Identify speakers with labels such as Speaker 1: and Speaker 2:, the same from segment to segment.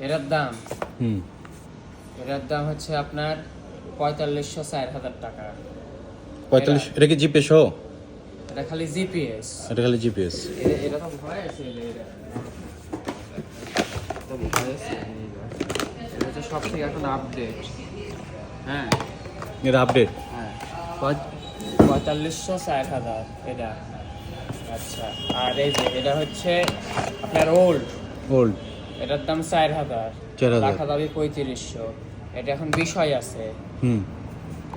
Speaker 1: এটার দাম?
Speaker 2: হুম।
Speaker 1: এটার দাম হচ্ছে আপনার পঁয়তাল্লিশশো চার হাজার টাকা।
Speaker 2: পঁয়তাল্লিশ এটা কি জিপে সহ?
Speaker 1: এটা খালি জিপিএস।
Speaker 2: এটা খালি জিপিএস।
Speaker 1: এটা? তো ভয় আছে এটা? সব থেকে এখন আপডেট হ্যাঁ।
Speaker 2: এটা আপডেট
Speaker 1: হ্যাঁ। পঁয়- পঁয়তাল্লিশশো ষাট হাজার এটা। আচ্ছা আর এই যে এটা হচ্ছে আপনার ওল্ড
Speaker 2: ওল্ড
Speaker 1: এটার দাম চার হাজার। রাখা পঁয়ত্রিশশো। এটা এখন বিষয় আছে।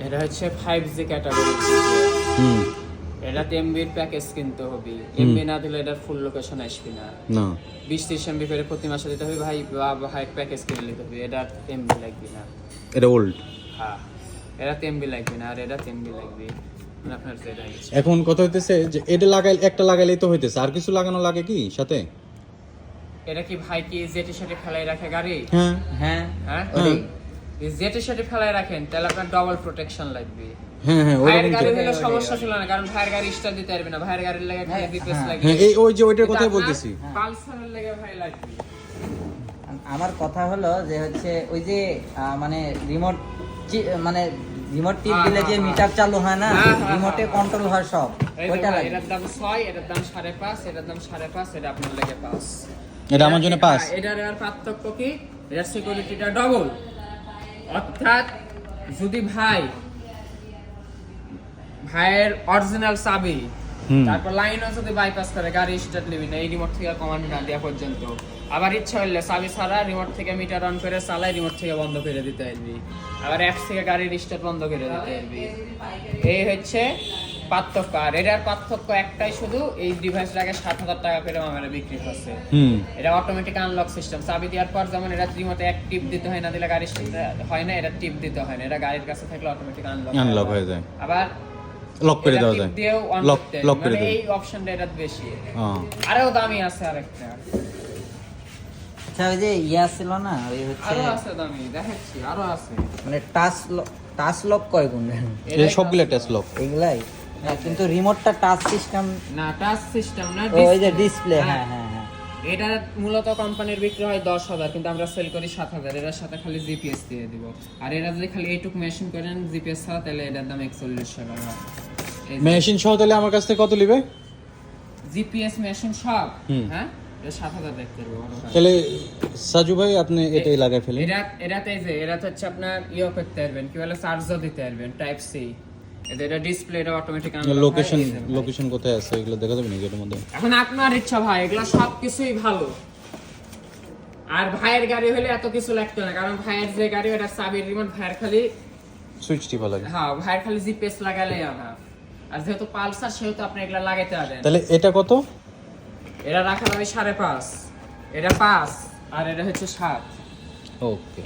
Speaker 1: এটা হচ্ছে ফাইভ জি ক্যাটাগরি এমবির প্যাকেজ কিনতে হবে। এমবি না দিলে এটার ফুল লোকেশন আসবে না। বিশ ত্রিশ এমবি করে প্রতি মাসে দিতে হবে ভাই বা ভাই প্যাকেজ কিনে নিতে হবে। এটা এমবি লাগবে না।
Speaker 2: এটা ওল্ড
Speaker 1: হ্যাঁ। এটা এমবি লাগবে না আর এটা এমবি লাগবে। মানে
Speaker 2: এখন কথা হইতেছে যে এটা লাগাই একটা লাগাইলেই তো হইতেছে। আর কিছু লাগানো লাগে কি সাথে?
Speaker 1: এটা কি ভাই কি জেটি সেটি ফেলাই রাখে গাড়ি?
Speaker 2: হ্যাঁ।
Speaker 1: হ্যাঁ। হ্যাঁ?
Speaker 2: হ্যাঁ।
Speaker 1: জেটি সেটি ফেলাই রাখেন তাহলে আপনার ডবল প্রোটেকশন লাগবে।
Speaker 2: হ্যাঁ হ্যাঁ
Speaker 1: ভাইয়ের গাড়ি হলে সমস্যা ছিল না কারণ ভাইয়ের গাড়ি স্টার্ট দিতে পারবে না ভাইয়ের গাড়ির লাগে খালি বিপেস লাগে।
Speaker 2: হ্যাঁ এই ওই যে ওইটার কথাই বলতেছি।
Speaker 1: পালসারের লাগে ভাই লাগবে।
Speaker 3: আমার কথা হলো যে হচ্ছে ওই যে আহ, মানে রিমোট মানে রিমোট টিপ
Speaker 1: হ্যাঁ,
Speaker 3: দিলে যে
Speaker 1: হ্যাঁ,
Speaker 3: মিটার চালু হয় না
Speaker 1: হ্যাঁ, হ্যাঁ,
Speaker 3: রিমোটে
Speaker 1: হ্যাঁ,
Speaker 3: কন্ট্রোল হয় সব। ওইটা লাগে।
Speaker 1: এটার দাম 6 এটার দাম সাড়ে পাঁচ এটার দাম সাড়ে পাঁচ এটা আপনার লাগে 5
Speaker 2: এটা আমার জন্য পাঁচ।
Speaker 1: হ্যাঁ, এটার আর পার্থক্য কি? এটার সিকিউরিটিটা ডবল অর্থাৎ যদি ভাই ভাইয়ের অরিজিনাল চাবি। তারপর লাইনও যদি বাইপাস করে গাড়ি স্টার্ট নিবি না এই রিমোট থেকে কমান্ড না দেওয়া পর্যন্ত। আবার ইচ্ছা হইলে চাবি ছাড়া রিমোট থেকে মিটার অন করে চালাই রিমোট থেকে বন্ধ করে দিতে পারবি। আবার অ্যাপস থেকে গাড়ির স্টার্ট বন্ধ করে দিতে পারবি। এই হচ্ছে পার্থক্য। আর এটার পার্থক্য একটাই শুধু এই ডিভাইসটাকে সাত হাজার টাকা করে আমার বিক্রি
Speaker 2: হুম।
Speaker 1: এটা অটোমেটিক আনলক সিস্টেম চাবি দেওয়ার পর যেমন এটা রিমোটে এক টিপ দিতে হয় না দিলে গাড়ি হয় না এটা টিপ দিতে হয় না। এটা গাড়ির কাছে থাকলে অটোমেটিক আনলক
Speaker 2: আনলক হয়ে যায়।
Speaker 1: আবার
Speaker 2: লক করে
Speaker 1: এটা
Speaker 2: দেওয়া যায়। লক লক করে
Speaker 1: মানে
Speaker 2: দেয়
Speaker 1: এই অপশনটা এটা বেশি।
Speaker 2: হ্যাঁ
Speaker 1: আরও দামি আছে আরেকটা।
Speaker 3: আচ্ছা ওই যে ইয়া ছিল না ওই হচ্ছে
Speaker 1: আরও আছে দামি দেখাচ্ছি আরও আছে।
Speaker 3: মানে টাচ টাচ লক কয় গুণ
Speaker 2: এই সবগুলো লক
Speaker 3: এগুলাই? হ্যাঁ, কিন্তু রিমোটটা টাচ সিস্টেম
Speaker 1: না টাচ সিস্টেম না
Speaker 3: ওই যে ডিসপ্লে
Speaker 1: হ্যাঁ।
Speaker 3: হ্যাঁ। হ্যাঁ হ্যাঁ।
Speaker 1: এটা মূলত কোম্পানির বিক্রি হয় দশ হাজার কিন্তু আমরা সেল করি সাত হাজার। এটার সাথে খালি জিপিএস দিয়ে দিব। আর এরা যদি খালি এইটুক মেশিন করেন জিপিএস ছাড়া তাহলে এটার দাম একচল্লিশশো টাকা
Speaker 2: মেশিন সহ তাহলে আমার কাছ থেকে কত নিবে?
Speaker 1: জিপিএস মেশিন সব। হ্যাঁ? এটা সাত হাজার দেখতে পারব বড় ভাই।
Speaker 2: তাহলে সাজু ভাই আপনি এটাই লাগাই ফেলেন।
Speaker 1: এরা এরাতে যে এরাতে হচ্ছে আপনার ইয়ে করতে পারবেন কি বলে চার্জও দিতে পারবেন টাইপ সি এটা ডিসপ্লে অটোমেটিক
Speaker 2: লোকেশন লোকেশন কোথায় আছে? এগুলো দেখা যাবে নাকি এটার মধ্যে?
Speaker 1: এখন আপনার ইচ্ছা ভাই এগুলো সব কিছুই ভালো। আর ভাইয়ের গাড়ি হলে এত কিছু লাগতো না কারণ ভাইয়ের যে গাড়ি চাবির রিমোট ভাইয়ের খালি
Speaker 2: সুইচ টিপা লাগে।
Speaker 1: হ্যাঁ ভাইয়ের খালি জিপিএস লাগালেই আনা আর যেহেতু পালসার সেহেতু আপনি এগুলা লাগাইতে পারেন
Speaker 2: তাহলে এটা কত?
Speaker 1: এটা রাখা যাবে সাড়ে পাঁচ। এটা পাঁচ আর এটা হচ্ছে সাত।
Speaker 2: ওকে।